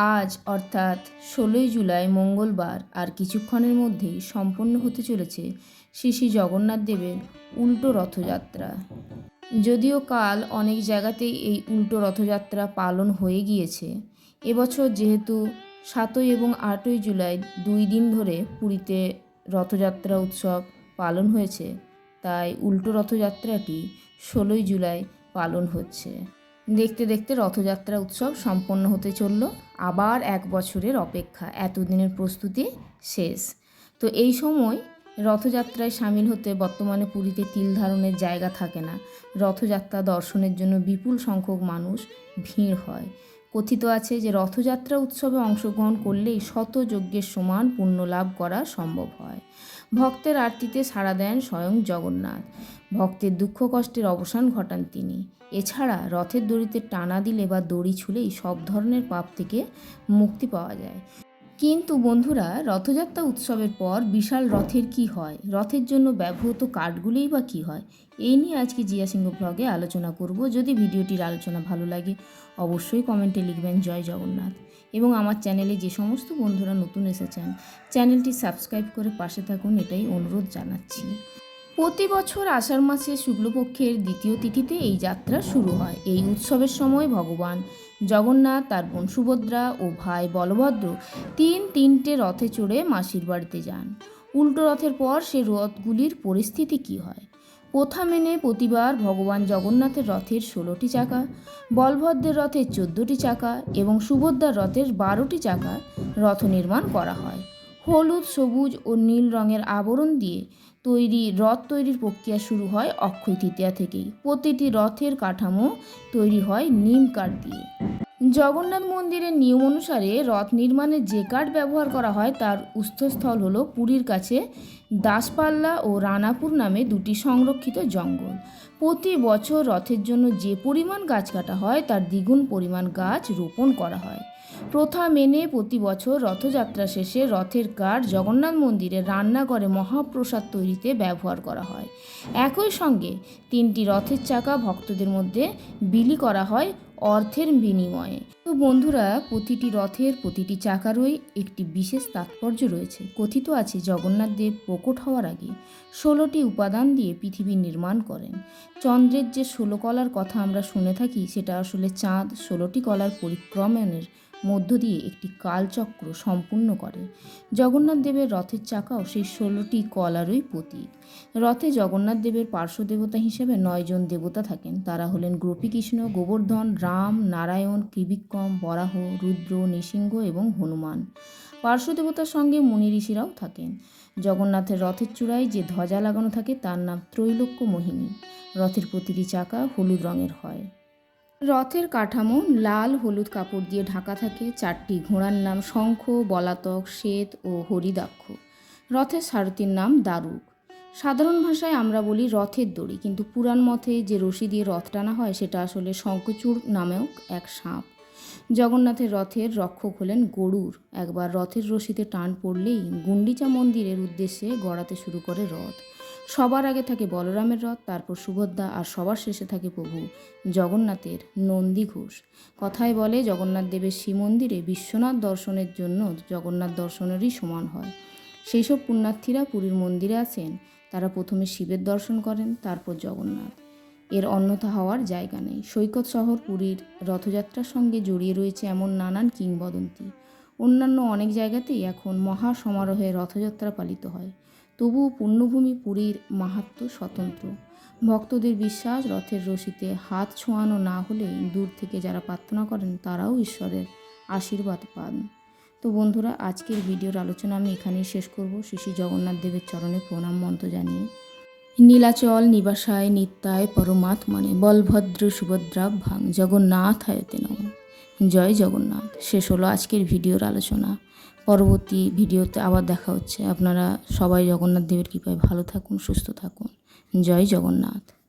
আজ অর্থাৎ ষোলোই জুলাই মঙ্গলবার আর কিছুক্ষণের মধ্যেই সম্পন্ন হতে চলেছে শ্রী শ্রী জগন্নাথ দেবের উল্টো রথযাত্রা। যদিও কাল অনেক জায়গাতেই এই উল্টো রথযাত্রা পালন হয়ে গিয়েছে, এবছর যেহেতু সাতই এবং আটই জুলাই দুই দিন ধরে পুরীতে রথযাত্রা উৎসব পালন হয়েছে, তাই উল্টো রথযাত্রাটি ষোলোই জুলাই পালন হচ্ছে। দেখতে দেখতে রথযাত্রা উৎসব সম্পন্ন হতে চলল। আবার এক বছরের অপেক্ষা। এতদিনের প্রস্তুতি শেষ। তো এই সময় রথযাত্রায় সামিল হতে বর্তমানে পুরীতে তিল ধারণের জায়গা থাকে না। রথযাত্রা দর্শনের জন্য বিপুল সংখ্যক মানুষ ভিড় হয়। কথিত আছে যে রথযাত্রা উৎসবে অংশগ্রহণ করলেই শত যজ্ঞের সমান পুণ্য লাভ করা সম্ভব হয়। ভক্তের আরতিতে সাড়া দেন স্বয়ং জগন্নাথ। ভক্তের দুঃখ কষ্টের অবসান ঘটান তিনি। এছাড়া রথের দড়িতে টানা দিলে বা দড়ি ছুলেই সব ধরনের পাপ থেকে মুক্তি পাওয়া যায়। কিন্তু বন্ধুরা, রথযাত্রা উৎসবের পর বিশাল রথের কি হয়? রথের জন্য ব্যবহৃত কাঠগুলোই বা কি হয়? এই নিয়ে আজকে জিয়া সিংহ ব্লগে আলোচনা করব। যদি ভিডিওটির আলোচনা ভালো লাগে, অবশ্যই কমেন্টে লিখবেন জয় জগন্নাথ। এবং আমার চ্যানেলে যে সমস্ত বন্ধুরা নতুন এসেছেন, চ্যানেলটি সাবস্ক্রাইব করে পাশে থাকুন, এটাই অনুরোধ জানাচ্ছি। প্রতি বছর আষাঢ় মাসে শুক্লপক্ষের দ্বিতীয় তিথিতে এই যাত্রা শুরু হয়। এই উৎসবের সময় ভগবান জগন্নাথ, তার বোন সুভদ্রা ও ভাই বলভদ্র তিন তিনটে রথে চড়ে মাসির বাড়িতে যান। উল্টো রথের পর সে রথগুলির পরিস্থিতি কি হয়? প্রথা মেনে প্রতিবার ভগবান জগন্নাথের রথের ষোলোটি চাকা, বলভদ্রের রথের চোদ্দোটি চাকা এবং সুভদ্রার রথের বারোটি চাকা রথ নির্মাণ করা হয়। হলুদ, সবুজ ও নীল রঙের আবরণ দিয়ে তৈরি, রথ তৈরির প্রক্রিয়া শুরু হয় অক্ষয় তৃতীয়া থেকেই। প্রতিটি রথের কাঠামো তৈরি হয় নিম কাঠ দিয়ে। জগন্নাথ মন্দিরের নিয়ম অনুসারে রথ নির্মাণে যে কাঠ ব্যবহার করা হয় তার উৎসস্থল হল পুরীর কাছে দাসপাল্লা ও রানাপুর নামে দুটি সংরক্ষিত জঙ্গল। প্রতি বছর রথের জন্য যে পরিমাণ গাছ কাটা হয় তার দ্বিগুণ পরিমাণ গাছ রোপণ করা হয়। প্রথা মেনে প্রতি বছর রথযাত্রা শেষে রথের কাঠ জগন্নাথ মন্দিরে রান্নাঘরে মহাপ্রসাদ তৈরিতে ব্যবহার করা হয়। একই সঙ্গে তিনটি রথের চাকা ভক্তদের মধ্যে বিলি করা হয় অর্থের বিনিময়ে। তো বন্ধুরা, প্রতিটি রথের প্রতিটি চাকারই একটি বিশেষ তাৎপর্য রয়েছে। কথিত আছে, জগন্নাথ দেব প্রকট হওয়ার আগে ষোলোটি উপাদান দিয়ে পৃথিবী নির্মাণ করেন। চন্দ্রের যে ষোলো কলার কথা আমরা শুনে থাকি, সেটা আসলে চাঁদ ষোলোটি কলার পরিক্রমণের মধ্য দিয়ে একটি কালচক্র সম্পূর্ণ করে। জগন্নাথ দেবের রথের চাকাও সেই ষোলোটি কলারই প্রতীক। রথে জগন্নাথ দেবের পার্শ্ব দেবতা হিসেবে নয়জন দেবতা থাকেন। তারা হলেন গোপীকৃষ্ণ, গোবর্ধন, রাম, নারায়ণ, ত্রিবিক্রম, বরাহ, রুদ্র, নৃসিংহ এবং হনুমান। পার্শ্ব দেবতার সঙ্গে মুনি ঋষিরাও থাকেন। জগন্নাথের রথের চূড়ায় যে ধ্বজা লাগানো থাকে তার নাম ত্রৈলোক্য মোহিনী রথের প্রতিটি চাকা হলুদ রঙের হয়। রথের কাঠামো লাল হলুদ কাপড় দিয়ে ঢাকা থাকে চারটি ঘোড়ার নাম শঙ্খ, বলাতক, শ্বেত ও হরিদাক্ষ। রথের সারথীর নাম দারুক সাধারণ ভাষায় আমরা বলি রথের দড়ি, কিন্তু পুরাণ মতে যে রশি দিয়ে রথ টানা হয় সেটা আসলে শঙ্খচূড় নামেও এক সাপ। জগন্নাথের রথের রক্ষক হলেন গরুর। একবার রথের রশিতে টান পড়লেই গুন্ডিচা মন্দিরের উদ্দেশ্যে গড়াতে শুরু করে রথ। সবার আগে থাকে বলরামের রথ, তারপর সুভদ্রা আর সবার শেষে থাকে প্রভু জগন্নাথের নন্দী ঘোষ। কথায় বলে, জগন্নাথ দেবের শ্রীমন্দিরে বিশ্বনাথ দর্শনের জন্য জগন্নাথ দর্শনেরই সমান হয়। সেই সব পুণ্যার্থীরা পুরীর মন্দিরে আসেন তারা প্রথমে শিবের দর্শন করেন, তারপর জগন্নাথ। এর অন্যথা হওয়ার জায়গা নেই। সৈকত শহর পুরীর রথযাত্রার সঙ্গে জড়িয়ে রয়েছে এমন নানান কিংবদন্তি। অন্যান্য অনেক জায়গাতেই এখন মহা সমারোহে রথযাত্রা পালিত হয়। তবুও পুণ্যভূমি পুরীর মাহাত্ম স্বতন্ত্র। ভক্তদের বিশ্বাস রথের রশিতে হাত ছোঁয়ানো না হলে দূর থেকে যারা প্রার্থনা করেন তারাও ঈশ্বরের আশীর্বাদ পান। তো বন্ধুরা, আজকের ভিডিওর আলোচনা আমি এখানেই শেষ করব। শ্রী শ্রী জগন্নাথ দেবের চরণে প্রণাম মন্ত্র জানিয়ে। নীলাচল নিবাসায় নিত্যায় পরমাত্মনে বলভদ্র সুভদ্রা ভাং জগন্নাথায়তে নম। জয় জগন্নাথ। শেষ হলো আজকের ভিডিওর আলোচনা। পরবর্তী ভিডিওতে আবার দেখা হচ্ছে। আপনারা সবাই জগন্নাথ দেবের কৃপায় ভালো থাকুন, সুস্থ থাকুন। জয় জগন্নাথ।